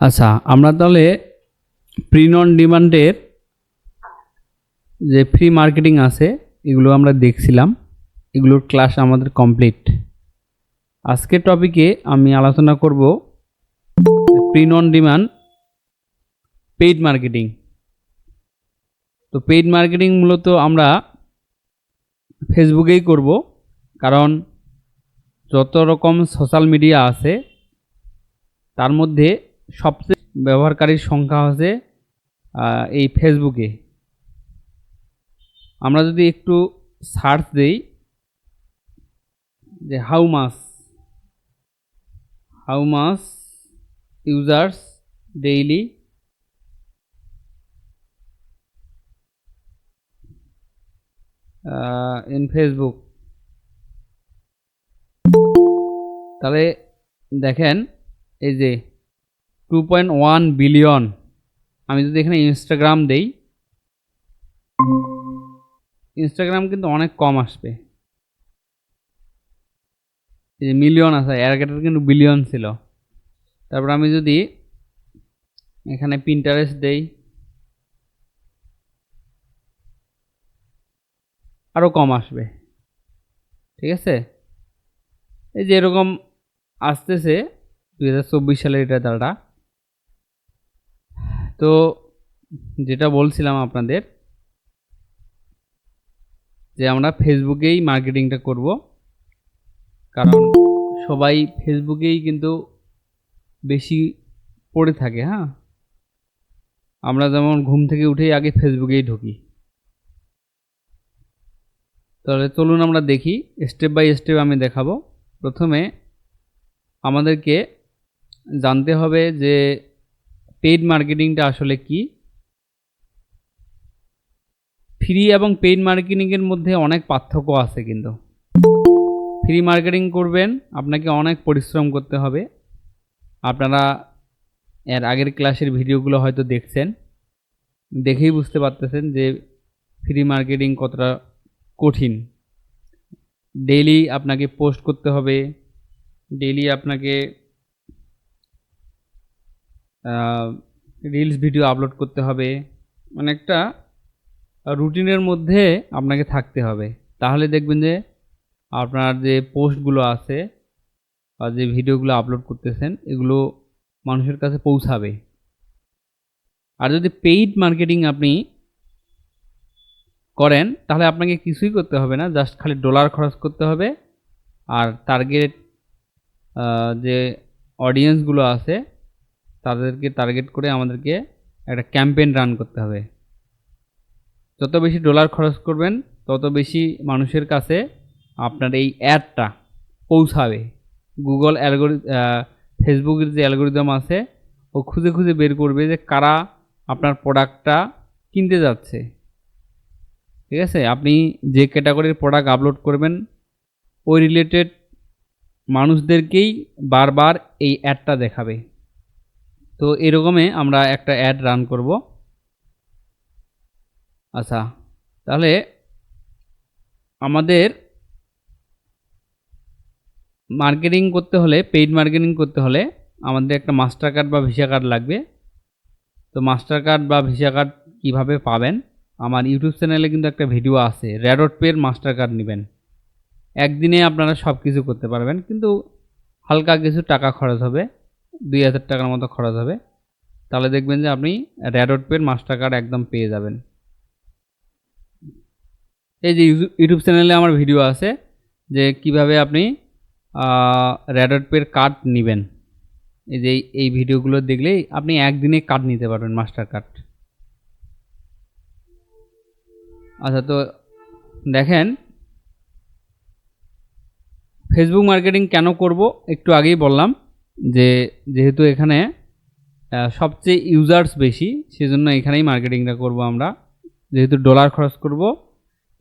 আচ্ছা আমরা তাহলে প্রিন অন ডিমান্ডের যে ফ্রি মার্কেটিং আছে, এগুলো আমরা দেখছিলাম। এগুলোর ক্লাস আমাদের কমপ্লিট আজকের টপিকে আমি আলোচনা করব print on demand paid marketing তো পেইড মার্কেটিং মূলত আমরা ফেসবুকেই করব, কারণ যত রকম সোশ্যাল মিডিয়া আছে, তার মধ্যে সবচেয়ে ব্যবহারকারীর সংখ্যা হচ্ছে এই ফেসবুকে আমরা যদি একটু সার্চ দেই, যে how much how much users daily in Facebook তাহলে দেখেন, এই যে টু পয়েন্ট ওয়ান বিলিয়ন আমি যদি এখানে ইনস্টাগ্রাম দেই ইনস্টাগ্রাম কিন্তু অনেক কম আসবে। যে মিলিয়ন আছে, এর কিন্তু বিলিয়ন ছিল। তারপর আমি যদি এখানে পিন্টারেস্ট দেই আরও কম আসবে। ঠিক আছে? এই যে এরকম আসতেছে, দুই হাজার চব্বিশ সালের এটা ডাটা তো যেটা বলছিলাম আপনাদের, যে আমরা ফেসবুকেই মার্কেটিংটা করব। কারণ সবাই ফেসবুকেই কিন্তু বেশি পড়ে থাকে হ্যাঁ? আমরা যেমন ঘুম থেকে উঠেই আগে ফেসবুকেই ঢুকি। তাহলে চলুন আমরা দেখি স্টেপ বাই স্টেপ আমি দেখাবো। প্রথমে আমাদেরকে জানতে হবে যে পেইড মার্কেটিংটা আসলে কি? ফ্রি এবং পেইড মার্কেটিংয়ের মধ্যে অনেক পার্থক্য আছে কিন্তু। ফ্রি মার্কেটিং করবেন, আপনাকে অনেক পরিশ্রম করতে হবে। আপনারা এর আগের ক্লাসের ভিডিওগুলো হয়তো দেখছেন। দেখেই বুঝতে পারতেছেন যে ফ্রি মার্কেটিং কতটা কঠিন। ডেইলি আপনাকে পোস্ট করতে হবে। ডেইলি আপনাকে রিলস ভিডিও আপলোড করতে হবে। মানে একটা রুটিনের মধ্যে আপনাকে থাকতে হবে। তাহলে দেখবেন যে আপনার যে পোস্টগুলো আছে বা যে ভিডিওগুলো আপলোড করতেছেন, এগুলো মানুষের কাছে পৌঁছাবে। আর যদি পেইড মার্কেটিং আপনি করেন, তাহলে আপনাকে কিছুই করতে হবে না জাস্ট খালি ডলার খরচ করতে হবে। আর টার্গেট যে অডিয়েন্সগুলো আছে তাদেরকে টার্গেট করে আমাদেরকে একটা ক্যাম্পেইন রান করতে হবে। যত বেশি ডলার খরচ করবেন, তত বেশি মানুষের কাছে আপনার এই অ্যাডটা পৌঁছাবে। গুগল অ্যালগোরি ফেসবুকের যে অ্যালগোরিদম আছে, ও খুঁজে খুঁজে বের করবে যে কারা আপনার প্রোডাক্টটা কিনতে যাচ্ছে। ঠিক আছে? আপনি যে ক্যাটাগরির প্রোডাক্ট আপলোড করবেন, ওই রিলেটেড মানুষদেরকেই বারবার এই অ্যাডটা দেখাবে। তো এরকমে আমরা একটা অ্যাড রান করব। আচ্ছা তাহলে আমাদের মার্কেটিং করতে হলে পেইড মার্কেটিং করতে হলে আমাদের একটা মাস্টার কার্ড বা ভিসা কার্ড লাগবে। তো মাস্টার কার্ড বা ভিসা কার্ড কীভাবে পাবেন? আমার ইউটিউব চ্যানেলে কিন্তু একটা ভিডিও আছে র্যাডট পের মাস্টার কার্ড নেবেন। একদিনে আপনারা সব কিছু করতে পারবেন, কিন্তু হালকা কিছু টাকা খরচ হবে। দুই হাজার টাকার মতো খরচ হবে। তাহলে দেখবেন যে আপনি র্যাডট পের মাস্টার কার্ড একদম পেয়ে যাবেন। এই যে ইউটিউ- ইউটিউব চ্যানেলে আমার ভিডিও আছে যে কীভাবে আপনি র্যাডট পের কার্ড নেবেন। এই যে এই ভিডিওগুলো দেখলেই আপনি একদিনে কার্ড নিতে পারবেন মাস্টার কার্ড আচ্ছা তো দেখেন ফেসবুক মার্কেটিং কেন করব একটু আগেই বললাম। যে যেহেতু এখানে সবচেয়ে ইউজার্স বেশি, সেজন্য এখানেই মার্কেটিংটা করব আমরা। যেহেতু ডলার খরচ করব,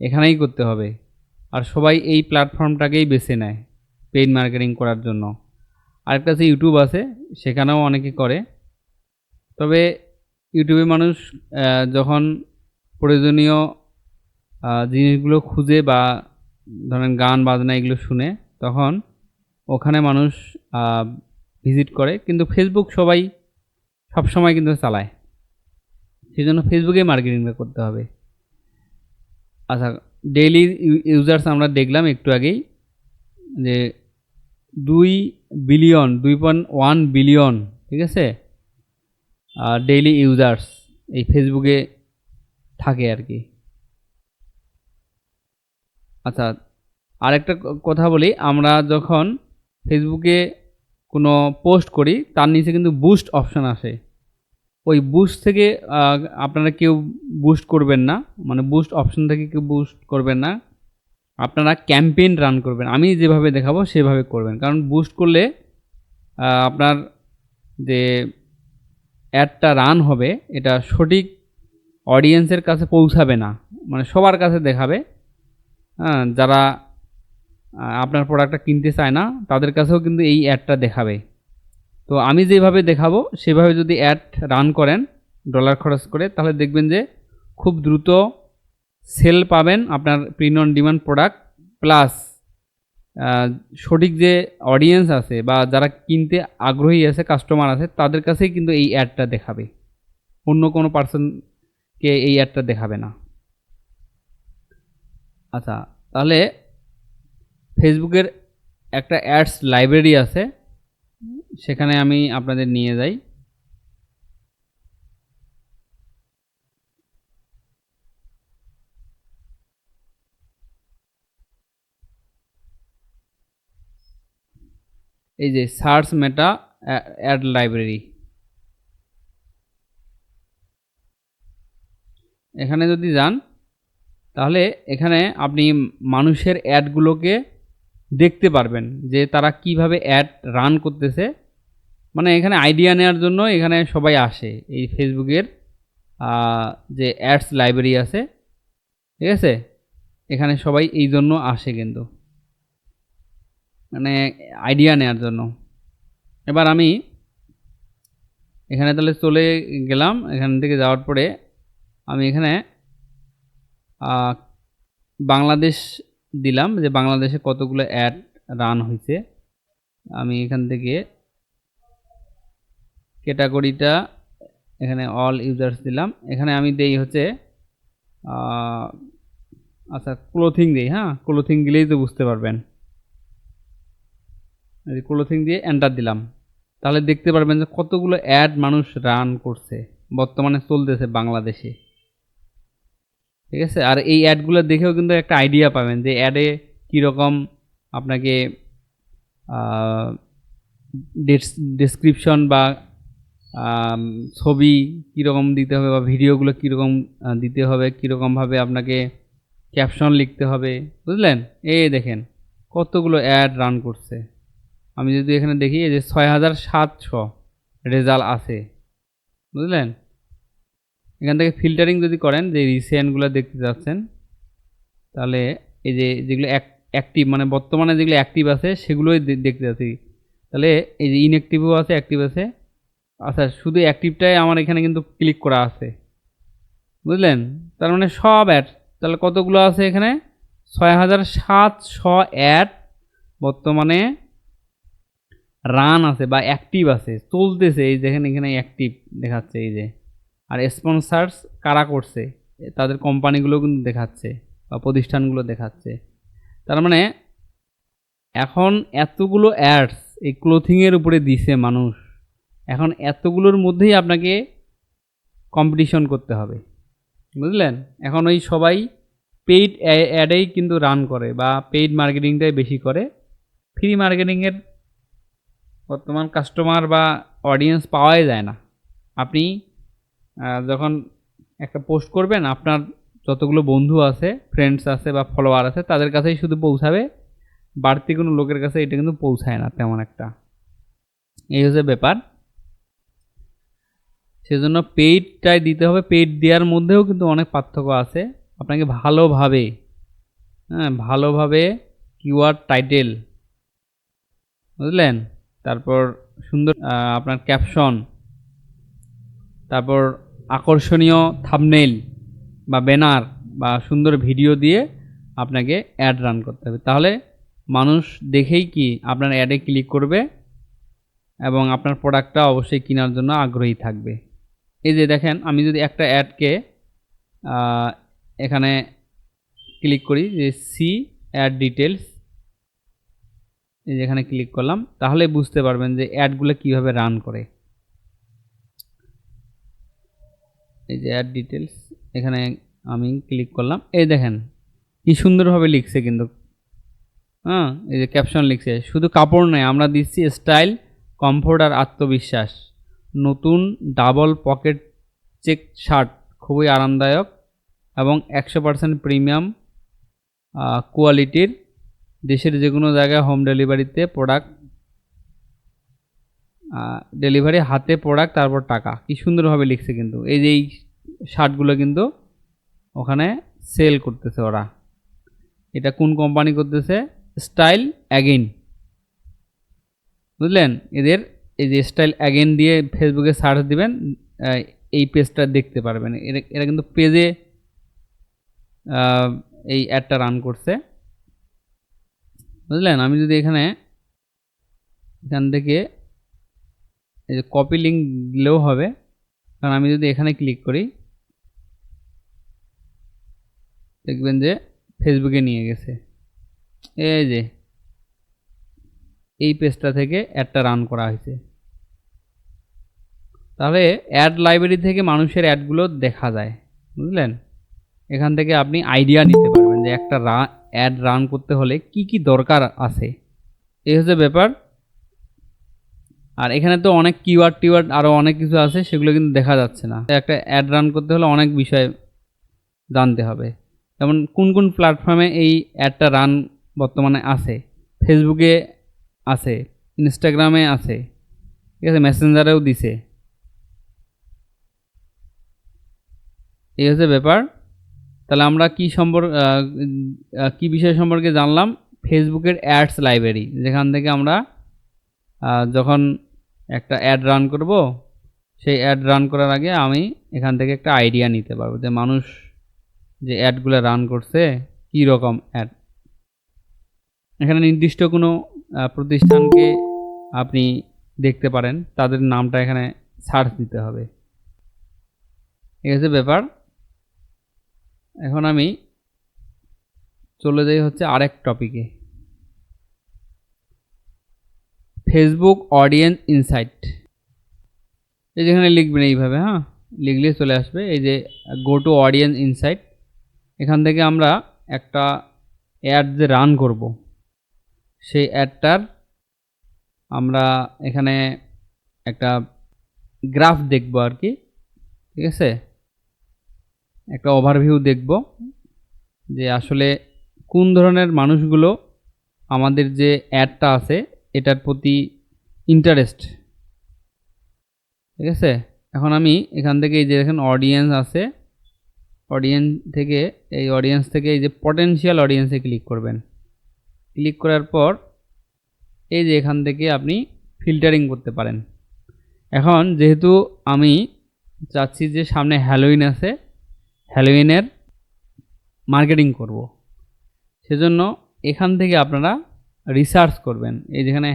এখানেই করতে হবে। আর সবাই এই প্ল্যাটফর্মটাকেই বেছে নেয় পেইড মার্কেটিং করার জন্য। আরেকটা আছে ইউটিউব আছে, সেখানেও অনেকে করে। তবে ইউটিউবে মানুষ যখন প্রয়োজনীয় জিনিসগুলো খুঁজে বা ধরেন গান, বাজনা এগুলো শুনে, তখন ওখানে মানুষ ভিজিট করে। কিন্তু ফেসবুক সবাই সব সময় কিন্তু চালায়। সেই জন্য ফেসবুকে মার্কেটিংটা করতে হবে। আচ্ছা ডেইলি ইউজার্স আমরা দেখলাম একটু আগেই যে দুই বিলিয়ন দুই পয়েন্ট ওয়ান বিলিয়ন ঠিক আছে? ডেইলি ইউজার্স এই ফেসবুকে থাকে আর কি। আচ্ছা আরেকটা কথা বলি। আমরা যখন ফেসবুকে কোনো পোস্ট করি, তার নিচে কিন্তু বুস্ট অপশান আসে। ওই বুস্ট থেকে আপনারা কেউ বুস্ট করবেন না মানে বুস্ট অপশান থেকে কেউ বুস্ট করবেন না। আপনারা ক্যাম্পেইন রান করবেন। আমি যেভাবে দেখাবো, সেভাবে করবেন। কারণ বুস্ট করলে আপনার যে অ্যাডটা রান হবে, এটা সঠিক অডিয়েন্সের কাছে পৌঁছাবে না। মানে সবার কাছে দেখাবে। হ্যাঁ যারা আপনার প্রোডাক্টটা কিনতে চায় না, তাদের কাছেও কিন্তু এই অ্যাডটা দেখাবে। তো আমি যেভাবে দেখাবো, সেভাবে যদি অ্যাড রান করেন ডলার খরচ করে, তাহলে দেখবেন যে খুব দ্রুত সেল পাবেন আপনার print on demand product plus সঠিক যে অডিয়েন্স আছে বা যারা কিনতে আগ্রহী আছে কাস্টমার আছে, তাদের কাছেই কিন্তু এই অ্যাডটা দেখাবে। অন্য কোনো পার্সনকে এই অ্যাডটা দেখাবে না। আচ্ছা তাহলে ফেসবুকের একটা অ্যাডস লাইব্রেরি আছে, সেখানে আমি আপনাদের নিয়ে যাই। এই যে সার্চ মেটা অ্যাড লাইব্রেরি এখানে যদি যান, তাহলে এখানে আপনি মানুষের অ্যাডগুলোকে দেখতে পারবেন যে তারা কীভাবে অ্যাড রান করতেছে। মানে এখানে আইডিয়া নেওয়ার জন্য এখানে সবাই আসে এই ফেসবুকের যে অ্যাডস লাইব্রেরি আছে। ঠিক আছে? এখানে সবাই এই জন্য আসে কিন্তু। মানে আইডিয়া নেওয়ার জন্য। এবার আমি এখানে তাহলে চলে গেলাম। এখান থেকে যাওয়ার পরে আমি এখানে বাংলাদেশ দিলাম যে বাংলাদেশে কতগুলো অ্যাড রান হয়েছে আমি এখান থেকে ক্যাটাগরিটা এখানে অল ইউজার্স দিলাম। এখানে আমি দেই হচ্ছে আচ্ছা ক্লোথিং দিই হ্যাঁ? ক্লোথিং দিলেই তো বুঝতে পারবেন। ক্লোথিং দিয়ে এন্টার দিলাম। তাহলে দেখতে পারবেন যে কতগুলো অ্যাড মানুষ রান করছে। বর্তমানে চলতেছে বাংলাদেশে। ঠিক আছে? আর এই অ্যাডগুলো দেখেও কিন্তু একটা আইডিয়া পাবেন যে অ্যাডে কীরকম আপনাকে ডেসক্রিপশন বা ছবি কীরকম দিতে হবে বা ভিডিওগুলো কীরকম দিতে হবে কীরকমভাবে আপনাকে ক্যাপশন লিখতে হবে, বুঝলেন? এই দেখেন, কতগুলো অ্যাড রান করছে। আমি যদি এখানে দেখি যে ছয় হাজার সাতশো রেজাল্ট আছে, বুঝলেন? এখান থেকে ফিল্টারিং যদি করেন, যে রিসেন্টগুলো দেখতে যাচ্ছেন তাহলে এই যে যেগুলো অ্যাক্টিভ মানে বর্তমানে যেগুলো অ্যাক্টিভ আছে, সেগুলোই দেখতে যাচ্ছি তাহলে এই যে ইনঅ্যাক্টিভও আছে অ্যাক্টিভ আছে। আচ্ছা শুধু অ্যাক্টিভটাই আমার এখানে কিন্তু ক্লিক করা আছে। বুঝলেন? তার মানে সব অ্যাড তাহলে কতগুলো আছে এখানে? ছয় হাজার সাতশো অ্যাড বর্তমানে রান আছে বা অ্যাক্টিভ আছে, চলতেছে। এই যেখানে এখানে অ্যাক্টিভ দেখাচ্ছে, এই যে। আর স্পন্সার্স কারা করছে? তাদের কোম্পানিগুলো কিন্তু দেখাচ্ছে বা প্রতিষ্ঠানগুলো দেখাচ্ছে। তার মানে এখন এতগুলো অ্যাডস এই ক্লোথিংয়ের উপরে দিছে মানুষ। এখন এতগুলোর মধ্যেই আপনাকে কম্পিটিশন করতে হবে। বুঝলেন? এখন ওই সবাই পেইড অ্যাডেই কিন্তু রান করে বা পেইড মার্কেটিংটাই বেশি করে। ফ্রি মার্কেটিংয়ের বর্তমান কাস্টমার বা অডিয়েন্স পাওয়াই যায় না। আপনি যখন একটা পোস্ট করবেন, আপনার যতগুলো বন্ধু আছে ফ্রেন্ডস আছে বা ফলোয়ার আছে, তাদের কাছেই শুধু পৌঁছাবে। বাড়তি কোনো লোকের কাছে এটা কিন্তু পৌঁছায় না তেমন একটা। এই হচ্ছে ব্যাপার। সেজন্য পেইডটাই দিতে হবে। পেইড দেওয়ার মধ্যেও কিন্তু অনেক পার্থক্য আছে। আপনাকে ভালোভাবে হ্যাঁ ভালোভাবে কিওয়ার্ড টাইটেল বুঝলেন? তারপর সুন্দর আপনার ক্যাপশন তারপর আকর্ষণীয় থামনেইল বা ব্যানার বা সুন্দর ভিডিও দিয়ে আপনাকে অ্যাড রান করতে হবে। তাহলে মানুষ দেখেই কি আপনার অ্যাডে ক্লিক করবে এবং আপনার প্রোডাক্টটা অবশ্যই কেনার জন্য আগ্রহী থাকবে। এই যে দেখেন, আমি যদি একটা অ্যাডকে এখানে ক্লিক করি যে সি অ্যাড ডিটেলস এই যে এখানে ক্লিক করলাম, তাহলে বুঝতে পারবেন যে অ্যাডগুলো কীভাবে রান করে। এই যে অ্যাড ডিটেলস এখানে আমি ক্লিক করলাম। এই দেখেন, কি সুন্দরভাবে লিখছে কিন্তু। হ্যাঁ এই যে ক্যাপশন লিখছে, শুধু কাপড় নয়, আমরা দিচ্ছি স্টাইল কমফোর্ট আর আত্মবিশ্বাস। নতুন ডাবল পকেট চেক শার্ট খুবই আরামদায়ক এবং একশো পার্সেন্ট প্রিমিয়াম কোয়ালিটির দেশের যে কোনো জায়গায় হোম ডেলিভারিতে প্রোডাক্ট ডেলিভারি হাতে প্রোডাক্ট তারপর টাকা। কি সুন্দরভাবে লিখছে কিন্তু। এই যে এই শার্টগুলো কিন্তু ওখানে সেল করতেছে ওরা। এটা কোন কোম্পানি করতেছে? স্টাইল অ্যাগেন বুঝলেন? এদের এই যে স্টাইল অ্যাগেন দিয়ে ফেসবুকে সার্চ দিবেন এই পেজটা দেখতে পারবেন। এরা এরা কিন্তু পেজে এই অ্যাডটা রান করছে। বুঝলেন? আমি যদি এখানে এখান থেকে যে কপি লিঙ্ক দিলেও হবে। কারণ আমি যদি এখানে ক্লিক করি, দেখবেন যে ফেসবুকে নিয়ে গেছে। এই যে, এই পেজটা থেকে অ্যাডটা রান করা হয়েছে। তাহলে অ্যাড লাইব্রেরি থেকে মানুষের অ্যাডগুলো দেখা যায়, বুঝলেন? এখান থেকে আপনি আইডিয়া নিতে পারবেন যে একটা অ্যাড রান করতে হলে কি কি দরকার আছে। এই হচ্ছে ব্যাপার। আর এখানে তো অনেক কিওয়ার্ড টিওয়ার্ড আরও অনেক কিছু আছে, সেগুলো কিন্তু দেখা যাচ্ছে না। একটা অ্যাড রান করতে হলে অনেক বিষয় জানতে হবে। যেমন কোন কোন প্ল্যাটফর্মে এই অ্যাডটা রান বর্তমানে আছে? ফেসবুকে আছে ইনস্টাগ্রামে আছে, ঠিক আছে? মেসেঞ্জারেও দিছে। এই হচ্ছে ব্যাপার। তাহলে আমরা কি সম্পর্ক কি বিষয় সম্পর্কে জানলাম? ফেসবুকের অ্যাডস লাইব্রেরি যেখান থেকে আমরা যখন একটা অ্যাড রান করব। সেই অ্যাড রান করার আগে আমি এখান থেকে একটা আইডিয়া নিতে পারব যে মানুষ যে অ্যাডগুলো রান করছে, কী রকম অ্যাড এখানে নির্দিষ্ট কোনো প্রতিষ্ঠানকে আপনি দেখতে পারেন। তাদের নামটা এখানে সার্চ দিতে হবে। এই হচ্ছে ব্যাপার। এখন আমি চলে যাই হচ্ছে আরেক টপিকে ফেসবুক অডিয়েন্স ইনসাইট এই যেখানে লিখবেন এইভাবে হ্যাঁ? লিখলে চলে আসবে। এই যে গো টু অডিয়েন্স ইনসাইট এখান থেকে আমরা একটা অ্যাড যে রান করব, সেই অ্যাডটার আমরা এখানে একটা গ্রাফ দেখব আর কি, ঠিক আছে? একটা ওভারভিউ দেখব যে আসলে কোন ধরনের মানুষগুলো আমাদের যে অ্যাডটা আছে এটার প্রতি ইন্টারেস্ট ঠিক আছে? এখন আমি এখান থেকে এই যে দেখেন অডিয়েন্স আছে। অডিয়েন্স থেকে, এই অডিয়েন্স থেকে এই যে পটেনশিয়াল অডিয়েন্সে ক্লিক করবেন। ক্লিক করার পর এই যে এখান থেকে আপনি ফিল্টারিং করতে পারেন। এখন যেহেতু আমি চাচ্ছি যে সামনে হ্যালোইন আছে হ্যালোইনের মার্কেটিং করব। সেজন্য এখান থেকে আপনারা রিসার্চ করবেন। এই যেখানে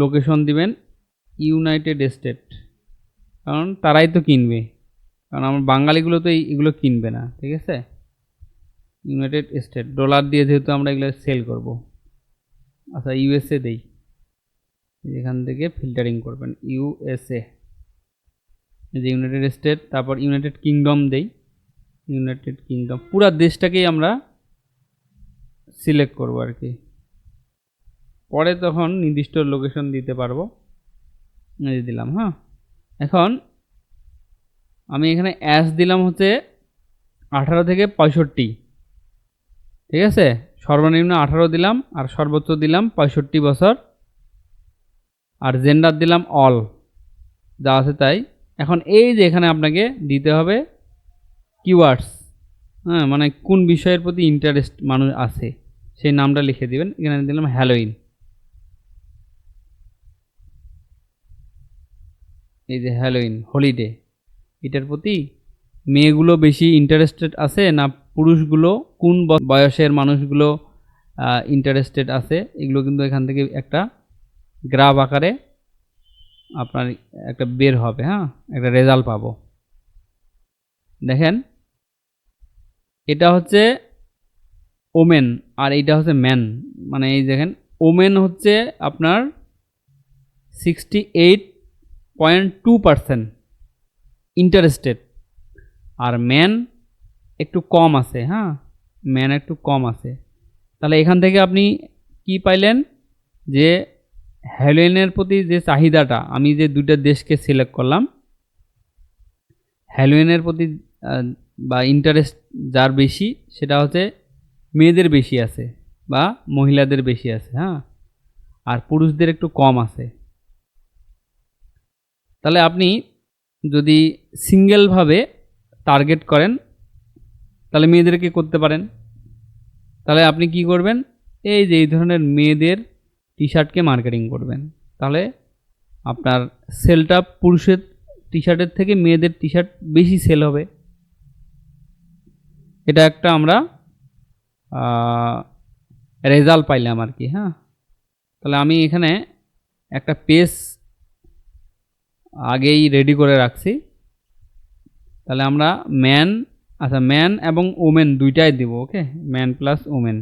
লোকেশন দিবেন ইউনাইটেড স্টেট কারণ তারাই তো কিনবে। কারণ আমার বাঙালিগুলো তো এগুলো কিনবে না, ঠিক আছে? ইউনাইটেড স্টেট ডলার দিয়ে যেহেতু আমরা এগুলো সেল করব। আচ্ছা ইউএসএ দেই। এখান থেকে ফিল্টারিং করবেন ইউএসএ যে ইউনাইটেড স্টেট তারপর ইউনাইটেড কিংডম দেই। ইউনাইটেড কিংডম পুরা দেশটাকেই আমরা সিলেক্ট করব আর কি। পরে তখন নির্দিষ্ট লোকেশন দিতে পারব। দিলাম হ্যাঁ? এখন আমি এখানে অ্যাস দিলাম হচ্ছে আঠারো থেকে পঁয়ষট্টি। ঠিক আছে? সর্বনিম্ন আঠারো দিলাম আর সর্বোচ্চ দিলাম পঁয়ষট্টি বছর। আর জেন্ডার দিলাম অল যা আছে তাই। এখন এই যে এখানে আপনাকে দিতে হবে কিওয়ার্ডস হ্যাঁ? মানে কোন বিষয়ের প্রতি ইন্টারেস্ট মানুষ আছে, সেই নামটা লিখে দিবেন। এখানে দিলাম হ্যালোইন এই যে হ্যালোইন হলিডে এটার প্রতি মেয়েগুলো বেশি ইন্টারেস্টেড আছে না পুরুষগুলো? কোন বয়সের মানুষগুলো ইন্টারেস্টেড আছে? এগুলো কিন্তু এখান থেকে একটা গ্রাফ আকারে আপনার একটা বের হবে হ্যাঁ? একটা রেজাল্ট পাবো। দেখেন, এটা হচ্ছে ওমেন আর এইটা হচ্ছে ম্যান মানে এই দেখেন ওমেন হচ্ছে আপনার sixty eight point two percent interested. আর ম্যান একটু কম আছে হ্যাঁ? ম্যান একটু কম আছে। তাহলে এখান থেকে আপনি কি পাইলেন? যে হ্যালোইনের প্রতি যে চাহিদাটা, আমি যে দুইটা দেশকে সিলেক্ট করলাম হ্যালোইনের প্রতি বা ইন্টারেস্ট যার বেশি, সেটা হচ্ছে মেয়েদের বেশি আছে বা মহিলাদের বেশি আছে হ্যাঁ? আর পুরুষদের একটু কম আছে। তাহলে আপনি যদি সিঙ্গেলভাবে টার্গেট করেন, তাহলে মেয়েদেরকে করতে পারেন? তাহলে আপনি কি করবেন? এই যে, এই ধরনের মেয়েদের টি শার্টকে মার্কেটিং করবেন। তাহলে আপনার সেলটা পুরুষের টি শার্টের থেকে মেয়েদের টি শার্ট বেশি সেল হবে। এটা একটা আমরা রেজাল্ট পাইলাম আর কি হ্যাঁ? তাহলে আমি এখানে একটা পেজ আগেই রেডি করে রাখছি। তাহলে আমরা ম্যান আচ্ছা ম্যান এবং ওমেন দুইটাই দিব okay man plus women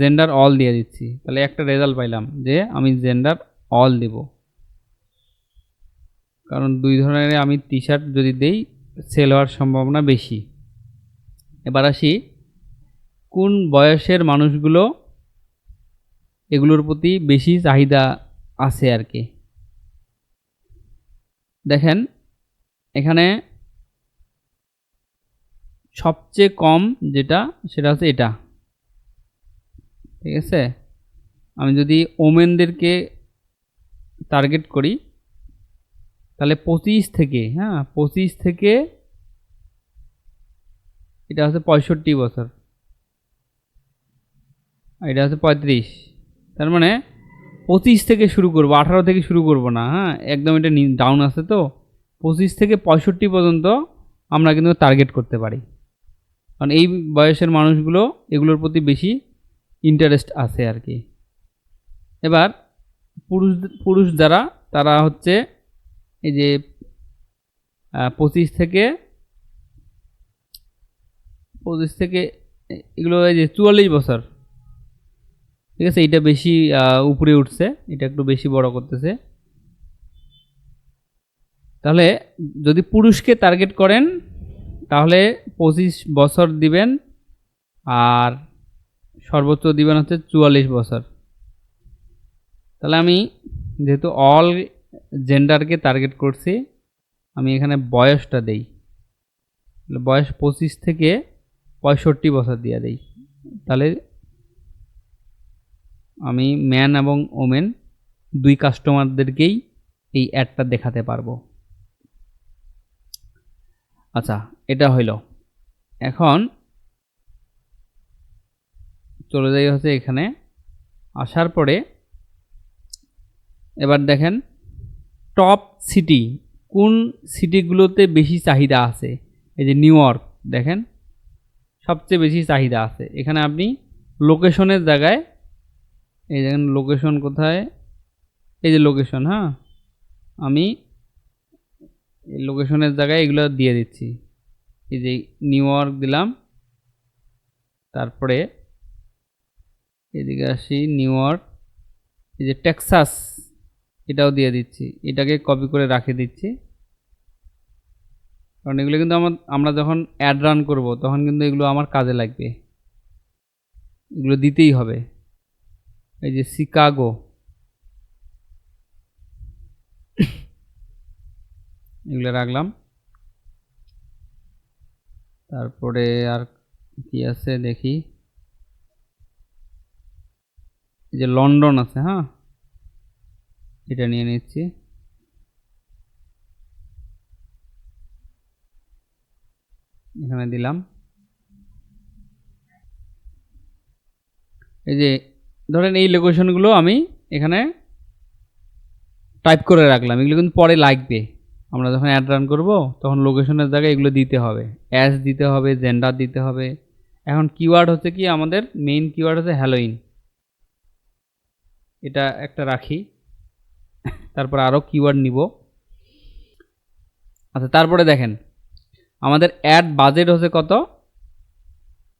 gender all দিয়ে দিচ্ছি। তাহলে একটা রেজাল্ট পাইলাম যে আমি জেন্ডার অল দিব। কারণ দুই ধরনের আমি টি শার্ট যদি দেই সেল হওয়ার সম্ভাবনা বেশি। এবার আসি, কোন বয়সের মানুষগুলো এগুলোর প্রতি বেশি চাহিদা আছে আর কি? দেখেন, এখানে সবচেয়ে কম যেটা, সেটা হচ্ছে এটা। ঠিক আছে? আমি যদি ওমেনদেরকে টার্গেট করি, তাহলে পঁচিশ থেকে হ্যাঁ পঁচিশ থেকে এটা হচ্ছে পঁয়ষট্টি বছর। এটা হচ্ছে পঁয়ত্রিশ। তার মানে পঁচিশ থেকে শুরু করব, আঠারো থেকে শুরু করব না হ্যাঁ? একদম এটা ডাউন আছে তো? পঁচিশ থেকে পঁয়ষট্টি পর্যন্ত আমরা কিন্তু টার্গেট করতে পারি। কারণ এই বয়সের মানুষগুলো এগুলোর প্রতি বেশি ইন্টারেস্ট আছে আর কি। এবার পুরুষ পুরুষ যারা, তারা হচ্ছে এই যে পঁচিশ থেকে পঁচিশ থেকে এগুলো এই যে চুয়াল্লিশ বছর। ঠিক আছে এটা বেশি উপরে উঠছে, এটা একটু বেশি বড় করতেছে। তাহলে যদি পুরুষকে টার্গেট করেন, তাহলে পঁচিশ বছর দিবেন, আর সর্বোচ্চ দিবেন হচ্ছে চুয়াল্লিশ বছর। তাহলে আমি যেহেতু অল জেন্ডারকে টার্গেট করছি, আমি এখানে বয়সটা দেই। বয়স পঁচিশ থেকে পঁয়ষট্টি বছর দিয়ে দেই। তাহলে আমি ম্যান এবং ওমেন দুই কাস্টমারদেরকেই এই অ্যাডটা দেখাতে পারব। আচ্ছা এটা হইল। এখন চলে যাই হচ্ছে এখানে। আসার পরে এবার দেখেন, টপ সিটি, কোন সিটিগুলোতে বেশি চাহিদা আছে? এই যে নিউ ইয়র্ক, দেখেন, সবচেয়ে বেশি চাহিদা আছে। এখানে আপনি লোকেশনের জায়গায় এই দেখেন লোকেশন কোথায়? এই যে লোকেশন হ্যাঁ? আমি লোকেশনের জায়গায় এগুলো দিয়ে দিচ্ছি। এই যে নিউ ইয়র্ক দিলাম। তারপরে এদিকে আসি নিউ ইয়র্ক এই যে টেক্সাস এটাও দিয়ে দিচ্ছি। এটাকে কপি করে রাখে দিচ্ছি। কারণ এগুলো কিন্তু আমার, আমরা যখন অ্যাড রান করব, তখন কিন্তু এগুলো আমার কাজে লাগবে। এগুলো দিতেই হবে। এই যে শিকাগো। এগুলো রাখলাম। তারপরে আর কি আছে দেখি। এই যে লন্ডন আছে হ্যাঁ? এটা নিয়ে নিচ্ছি। এখানে দিলাম। এই যে ধরেন এই লোকেশনগুলো আমি এখানে টাইপ করে রাখলাম। এগুলো কিন্তু পরে লাগবে। আমরা যখন অ্যাড রান করব, তখন লোকেশনের জায়গায় এগুলো দিতে হবে। অ্যাস দিতে হবে জেন্ডার দিতে হবে। এখন কিওয়ার্ড হচ্ছে কি? আমাদের মেইন কিওয়ার্ড হচ্ছে হ্যালোইন এটা একটা রাখি। তারপর আরও কিওয়ার্ড নিব। আচ্ছা তারপরে দেখেন। আমাদের অ্যাড বাজেট হচ্ছে কত?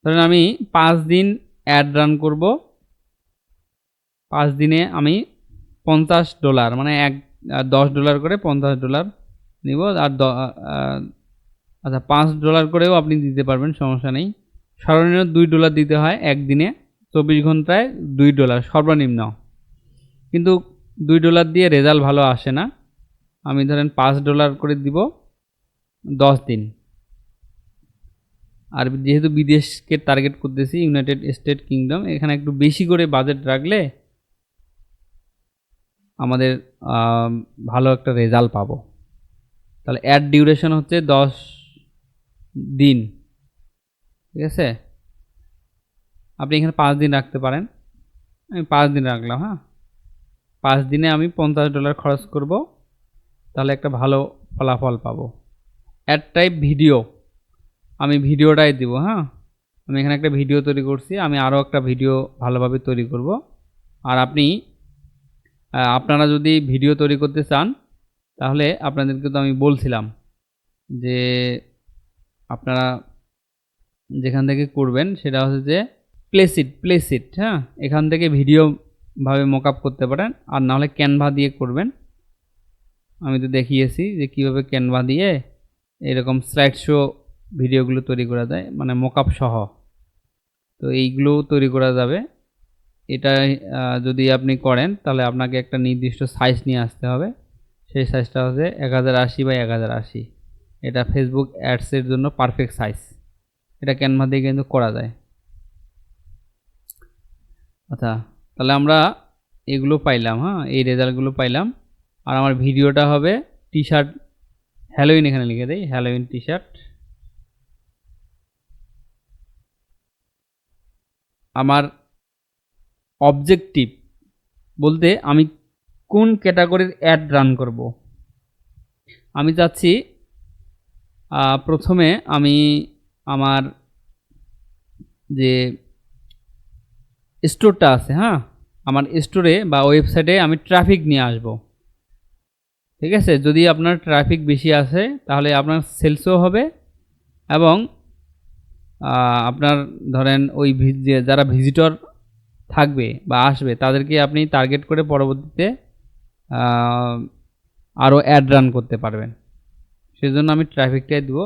ধরেন আমি পাঁচ দিন অ্যাড রান করব। পাঁচ দিনে আমি পঞ্চাশ ডলার মানে এক দশ ডলার করে পঞ্চাশ ডলার নিব, আর আচ্ছা পাঁচ ডলার করেও আপনি দিতে পারবেন, সমস্যা নেই। সর্বনিম্ন দুই ডলার দিতে হয় একদিনে, চব্বিশ ঘন্টায় দুই ডলার, সর্বনিম্ন। কিন্তু দুই ডলার দিয়ে রেজাল্ট ভালো আসে না। আমি ধরেন পাঁচ ডলার করে দিব দশ দিন। আর যেহেতু বিদেশকে টার্গেট করতেছি ইউনাইটেড স্টেট কিংডম এখানে একটু বেশি করে বাজেট রাখলে আমাদের ভালো একটা রেজাল্ট পাবো। তাহলে অ্যাড ডিউরেশন হচ্ছে দশ দিন। ঠিক আছে? আপনি এখানে পাঁচ দিন রাখতে পারেন। আমি পাঁচ দিন রাখলাম হ্যাঁ? পাঁচ দিনে আমি পঞ্চাশ ডলার খরচ করব। তাহলে একটা ভালো ফলাফল পাবো। অ্যাড টাইপ ভিডিও আমি ভিডিওটাই দিব হ্যাঁ? আমি এখানে একটা ভিডিও তৈরি করছি। আমি আরও একটা ভিডিও ভালোভাবে তৈরি করব। আর আপনি আপনারা যদি ভিডিও তৈরি করতে চান, তাহলে আপনাদেরকে তো আমি বলছিলাম যে আপনারা যেখান থেকে করবেন সেটা হচ্ছে যে প্লেসিট প্লেসিট হ্যাঁ? এখান থেকে ভিডিও ভাবে মক আপ করতে পারেন, আর নাহলে ক্যানভা দিয়ে করবেন। আমি তো দেখিয়েছি যে কীভাবে ক্যানভা দিয়ে এরকম স্লাইড শো ভিডিওগুলো তৈরি করা যায় মানে মকআপ সহ। তো এইগুলো তৈরি করা যাবে। এটা যদি আপনি করেন, তাহলে আপনাকে একটা নির্দিষ্ট সাইজ নিয়ে আসতে হবে। সেই সাইজটা হচ্ছে এক হাজার আশি বাই এক হাজার আশি। এটা ফেসবুক অ্যাডসের জন্য পারফেক্ট সাইজ এটা ক্যানভা দিয়ে কিন্তু করা যায়। আচ্ছা তাহলে আমরা এগুলো পাইলাম হ্যাঁ? এই রেজাল্টগুলো পাইলাম। আর আমার ভিডিওটা হবে টি শার্ট হ্যালোইন এখানে লিখে দেই হ্যালোইন টি শার্ট আমার অবজেক্টিভ বলতে আমি কোন ক্যাটাগরির অ্যাড রান করব। আমি চাচ্ছি প্রথমে আমি আমার যে স্টোরটা আছে হ্যাঁ? আমার স্টোরে বা ওয়েবসাইটে আমি ট্রাফিক নিয়ে আসব। ঠিক আছে? যদি আপনার ট্রাফিক বেশি আসে তাহলে আপনার সেলসও হবে এবং আপনার ধরেন ওই যারা ভিজিটর থাকবে বা আসবে, তাদেরকে আপনি টার্গেট করে পরবর্তীতে আরও অ্যাড রান করতে পারবেন। সেজন্য আমি ট্রাফিকটাই দিব।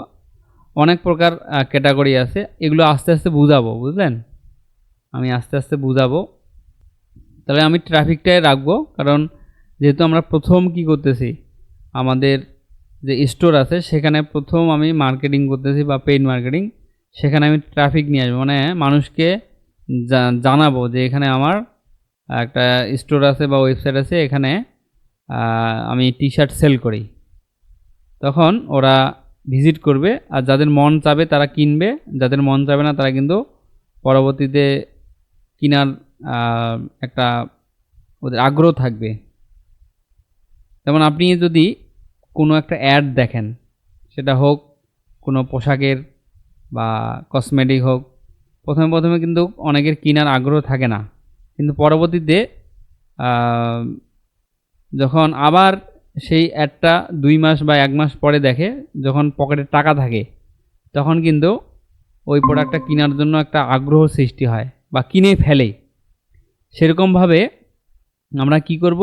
অনেক প্রকার ক্যাটাগরি আছে, এগুলো আস্তে আস্তে বুঝাবো, বুঝলেন? আমি আস্তে আস্তে বুঝাবো। তাহলে আমি ট্রাফিকটাই রাখব, কারণ যেহেতু আমরা প্রথম কি করতেছি, আমাদের যে স্টোর আছে, সেখানে প্রথম আমি মার্কেটিং করতেছি বা পেইড মার্কেটিং সেখানে আমি ট্রাফিক নিয়ে আসব। মানে মানুষকে জানাব যে এখানে আমার একটা স্টোর আছে বা ওয়েবসাইট আছে, এখানে আমি টি শার্ট সেল করি। তখন ওরা ভিজিট করবে, আর যাদের মন চাবে তারা কিনবে, যাদের মন চাবে না তারা কিন্তু পরবর্তীতে কেনার একটা ওদের আগ্রহ থাকবে। যেমন আপনি যদি কোনো একটা অ্যাড দেখেন, সেটা হোক কোনো পোশাকের বা কসমেটিক হোক প্রথমে প্রথমে কিন্তু অনেকের কেনার আগ্রহ থাকে না। কিন্তু পরবর্তীতে যখন আবার সেই অ্যাডটা দুই মাস বা এক মাস পরে দেখে, যখন পকেটে টাকা থাকে, তখন কিন্তু ওই প্রোডাক্টটা কেনার জন্য একটা আগ্রহ সৃষ্টি হয় বা কিনে ফেলে। সেরকমভাবে আমরা কি করব?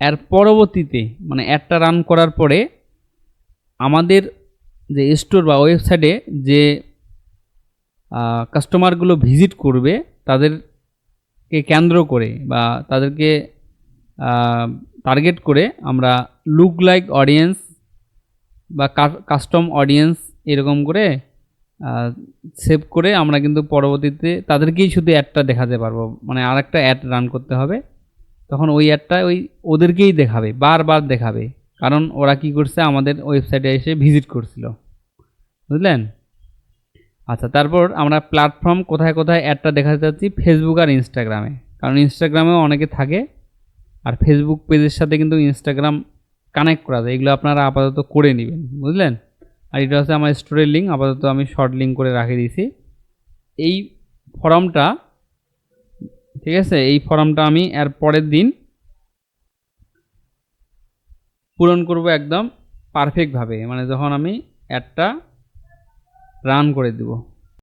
এর পরবর্তীতে মানে অ্যাডটা রান করার পরে আমাদের যে স্টোর বা ওয়েবসাইটে যে কাস্টমারগুলো ভিজিট করবে, তাদেরকে কেন্দ্র করে বা তাদেরকে টার্গেট করে আমরা লুক লাইক অডিয়েন্স বা কাস্টম অডিয়েন্স এরকম করে সেভ করে আমরা কিন্তু পরবর্তীতে তাদেরকেই শুধু অ্যাডটা দেখাতে পারব। মানে আর একটা অ্যাড রান করতে হবে। তখন ওই অ্যাডটা ওই ওদেরকেই দেখাবে, বারবার দেখাবে। কারণ ওরা কি করছে, আমাদের ওয়েবসাইটে এসে ভিজিট করছিল। বুঝলেন? আচ্ছা তারপর আমরা প্ল্যাটফর্ম কোথায় কোথায় অ্যাডটা দেখাতে চাচ্ছি ফেসবুক আর ইনস্টাগ্রামে কারণ ইনস্টাগ্রামেও অনেকে থাকে, আর ফেসবুক পেজের সাথে কিন্তু ইনস্টাগ্রাম কানেক্ট করা যায়। এগুলো আপনারা আপাতত করে নেবেন, বুঝলেন? আর এটা হচ্ছে আমার স্টোরের লিঙ্ক আপাতত আমি শর্ট লিঙ্ক করে রাখে দিয়েছি। এই ফর্মটা ঠিক আছে? এই ফর্মটা আমি এর পরের দিন পূরণ করব একদম পারফেক্টভাবে মানে যখন আমি অ্যাডটা রান করে দেব।